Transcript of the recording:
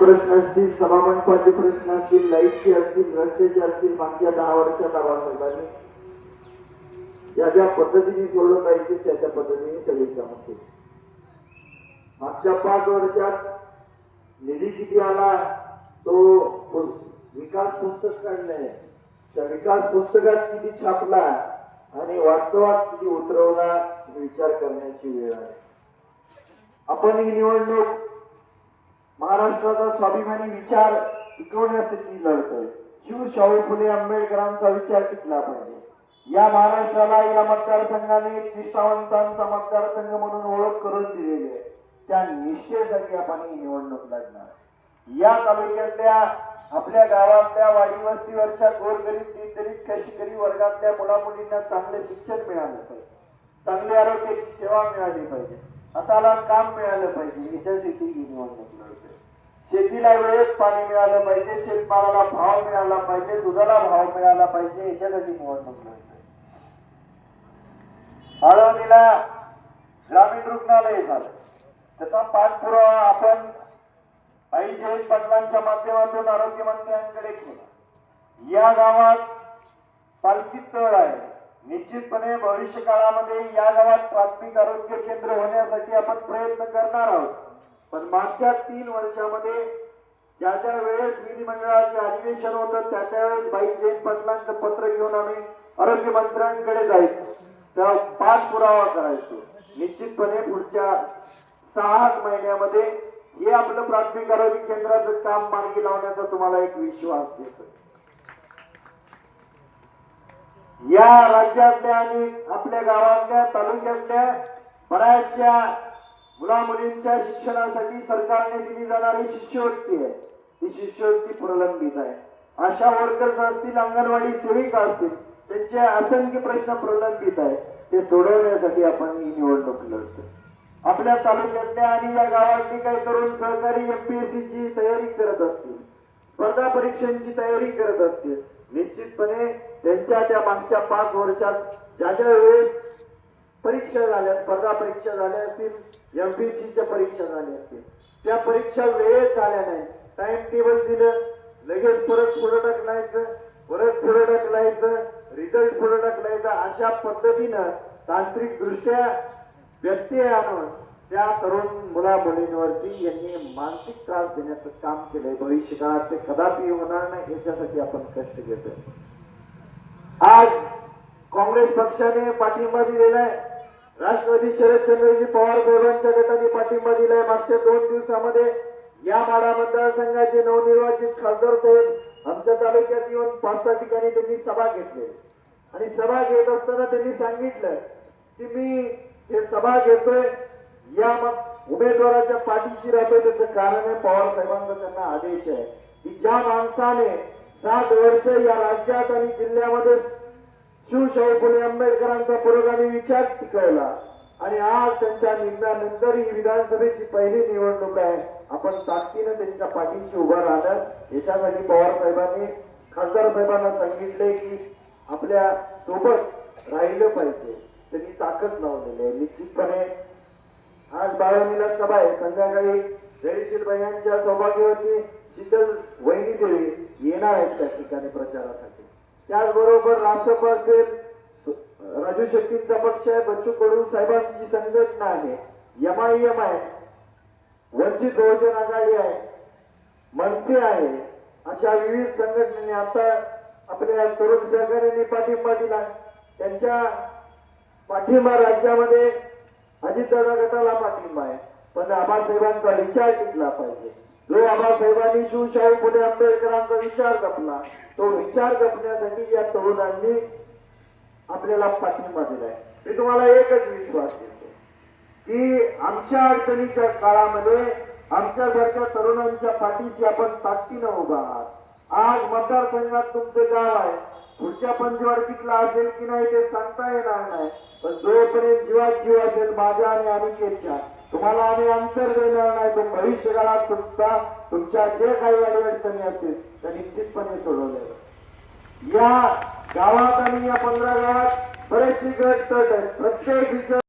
प्रश्न असतील सभामंडपाचे प्रश्न असतील लाईटचे असतील रस्त्याचे असतील मागच्या दहा वर्षात आबासाहेबांनी ज्या ज्या पद्धतीने सोडलं पाहिजे त्या त्या पद्धतीने सगळी कामं केली. मागच्या पाच वर्षात निधी किती आला? तो विकास पुस्तक काढलंय त्या विकास पुस्तकात किती छापला? आणि वास्तवात किती उतरवला? विचार करण्याची वेळ आहे. आपण ही निवडणूक महाराष्ट्राचा स्वाभिमानी विचार टिकवण्यासाठी आहे शिव शाहू फुले आंबेडकरांचा विचार टिकला पाहिजे. या महाराष्ट्राला या मतदारसंघाने निष्ठावंतांचा मतदारसंघ म्हणून ओळख करून दिलेली आहे. त्या निश्चयासाठी आपण ही निवडणूक लढणार या तालुक्यातल्या आपल्या गावातल्या वाडी वस्तीवरच्या गोरगरीब दीनदलित शेतकरी वर्गातल्या मुला मुलींना चांगले शिक्षण मिळालं पाहिजे. चांगली आरोग्याची सेवा मिळाली पाहिजे. हाताला काम मिळालं पाहिजे याच्यासाठी ही निवडणूक लढते शेतीला वेळेत पाणी मिळालं पाहिजे शेतमालाला भाव मिळाला पाहिजे दुधाला भाव मिळाला पाहिजे याच्यासाठी निवडणूक लढते आळवणीला ग्रामीण रुग्णालय झालं. त्याचा पाठपुरावा आपण आई जयंत पाटलांच्या माध्यमातून आरोग्यमंत्र्यांकडे केला. या गावात पालखी तळ आहे. निश्चितपणे भविष्य काळामध्ये या गावात प्राथमिक आरोग्य केंद्र होण्यासाठी आपण प्रयत्न करणार आहोत. पण मागच्या तीन वर्षामध्ये ज्या ज्या वेळेस विधिमंडळाचे अधिवेशन होतं त्या त्या वेळेस बाई जैन पाटलांचं पत्र घेऊन आम्ही आरोग्य मंत्र्यांकडे जायचो. त्या पाठपुरावा करायचो. निश्चितपणे पुढच्या सहा आठ महिन्यामध्ये हे आपलं प्राथमिक आरोग्य केंद्राचं काम मार्गी लावण्याचा तुम्हाला एक विश्वास देतो या राज्यातल्या आणि आपल्या गावातल्या तालुक्यातल्या बऱ्याचशा मुला मुलींच्या शिक्षणासाठी सरकारने दिली जाणारी शिष्यवृत्ती आहे. ती शिष्यवृत्ती प्रलंबित आहे. आशा वर्कर्स असतील अंगणवाडी सेविका असतील त्यांचे असंख्य प्रश्न प्रलंबित आहे ते सोडवण्यासाठी आपण ही निवडणूक लढतो आपल्या तालुक्यातल्या आणि या गावातली काही तरुण सहकारी एमपीएससीची तयारी करत असतील स्पर्धा परीक्षांची तयारी करत असतील निश्चितपणे त्यांच्या त्या मागच्या पाच वर्षात ज्या ज्या वेळेस परीक्षा झाल्या स्पर्धा परीक्षा झाल्या असतील एम बी सीच्या परीक्षा झाल्या असतील त्या परीक्षा वेळेत झाल्या नाही टाइम टेबल दिलं लगेच परत पुढे ढकलायचं परत पुढे ढकलायचं रिझल्ट पुढे ढकलायचा अशा पद्धतीनं तांत्रिक दृष्ट्या व्यत्यय आणून त्या तरुण मुला मुलींवरती यांनी मानसिक त्रास देण्याचं काम केलंय. भविष्य काळात ते कदापि होणार नाही याच्यासाठी आपण कष्ट घेतोय. आज काँग्रेस पक्षाने पाठिंबा दिलेला आहे. राष्ट्रवादी शरदचंद्रजी पवार साहेबांच्या गटाने पाठिंबा दिलाय मागच्या दोन दिवसामध्ये. या माडा मतदारसंघाचे नवनिर्वाचित खासदार साहेब आमच्या तालुक्यात येऊन पाच सहा ठिकाणी त्यांनी सभा घेतली. आणि सभा घेत असताना त्यांनी सांगितलं की मी हे सभा घेतोय. या मग उमेदवाराच्या पाठीशी राहतो त्याचं कारण आहे पवार साहेबांचा त्यांना आदेश आहे. की ज्या माणसाने सात वर्ष या राज्यात आणि जिल्ह्यामध्ये शिवशाहू फुले आंबेडकरांचा पुरोगामी विचार टिकवला आणि आज त्यांच्या निर्णयानंतर ही विधानसभेची पहिली निवडणूक आहे. आपण ताकदीनं त्यांच्या पाठीशी उभं राहणार. याच्यासाठी पवार साहेबांनी खासदार साहेबांना सांगितले की आपल्यासोबत राहिलं पाहिजे. त्यांनी ताकद लावलेली आहे. निश्चितपणे आज सभा आहे. संध्याकाळी जयशील यांच्या सौभाग्यवती शीतल वहिनी देवी येणार आहेत त्या ठिकाणी प्रचारासाठी. त्याचबरोबर राष्ट्रप असेल राजू शेट्टींचा पक्ष आहे बच्चू कडू साहेबांची संघटना आहे एम आहे वंचित बहुजन आघाडी आहे मनसे आहे अशा विविध संघटनेने आता आपल्या तरुण सहकार्याने पाठिंबा दिला. त्यांच्या पाठिंबा राज्यामध्ये अजितदादा गटाला पाठिंबा आहे. पण आबासाहेबांचा विचार टिकला पाहिजे. जो आबासाहेबांनी शिवशाहू फुले आंबेडकरांचा विचार जपला तो विचार जपण्यासाठी या तरुणांनी आपल्याला पाठिंबा दिलाय. मी तुम्हाला एकच विश्वास देतो की आमच्या अडचणीच्या काळामध्ये आमच्यासारख्या तरुणांच्या पाठीशी आपण ताकदीनं उभा आहात. आज मतदारसंघात तुमचं गाव आहे. पुढच्या पंचवार्षिकला असेल की नाही ते सांगता येणार नाही. पण जोपर्यंत जीवात जीव असेल माझ्या आणि अनिकेतच्या तुम्हाला आम्ही अंतर देणार नाही. पण भविष्य काळात तुमचा तुमच्या जे काही अडचणी असतील त्या निश्चितपणे सोडवल्या या गावात आणि या पंधरा गावात बरेचशी गट तट आहेत. प्रत्येक